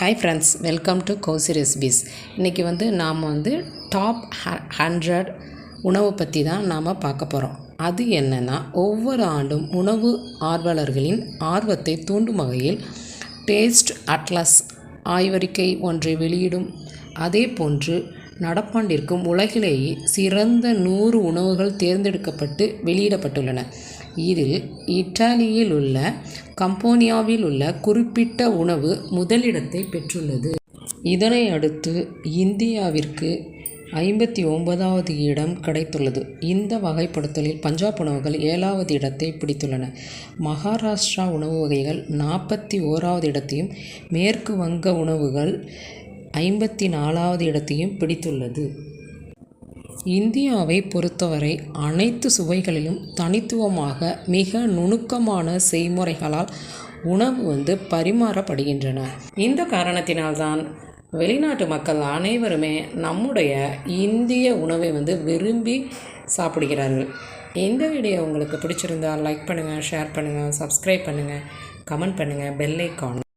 Hi friends welcome to Kousi recipes இன்றைக்கி வந்து நாம் வந்து டாப் ஹண்ட்ரட் உணவு பற்றி தான் நாம் பார்க்க போகிறோம் அது என்னென்னா ஒவ்வொரு ஆண்டும் உணவு ஆர்வலர்களின் ஆர்வத்தை தூண்டும் வகையில் டேஸ்ட் அட்லஸ் ஆய்வறிக்கை ஒன்றை வெளியிடும். அதே போன்று நடப்பாண்டிற்கும் உலகிலேயே சிறந்த நூறு உணவுகள் தேர்ந்தெடுக்கப்பட்டு வெளியிடப்பட்டுள்ளன. இதில் இத்தாலியில் உள்ள கம்போனியாவில் உள்ள குறிப்பிட்ட உணவு முதலிடத்தை பெற்றுள்ளது. இதனை அடுத்து இந்தியாவிற்கு ஐம்பத்தி ஒன்பதாவது இடம் கிடைத்துள்ளது. இந்த வகைப்படுத்தலில் பஞ்சாப் உணவுகள் ஏழாவது இடத்தை பிடித்துள்ளன. மகாராஷ்டிரா உணவு வகைகள் நாற்பத்தி ஓராவது இடத்தையும் மேற்கு வங்க உணவுகள் ஐம்பத்தி நாலாவது இடத்தையும் பிடித்துள்ளது. இந்தியாவை பொறுத்தவரை அனைத்து சுவைகளிலும் தனித்துவமாக மிக நுணுக்கமான செய்முறைகளால் உணவு வந்து பரிமாறப்படுகின்றன. இந்த காரணத்தினால்தான் வெளிநாட்டு மக்கள் அனைவருமே நம்முடைய இந்திய உணவை வந்து விரும்பி சாப்பிடுகிறார்கள். இந்த வீடியோ உங்களுக்கு பிடிச்சிருந்தால் லைக் பண்ணுங்கள் ஷேர் பண்ணுங்கள் சப்ஸ்கிரைப் பண்ணுங்கள் கமெண்ட் பண்ணுங்கள் பெல் ஐக்கான்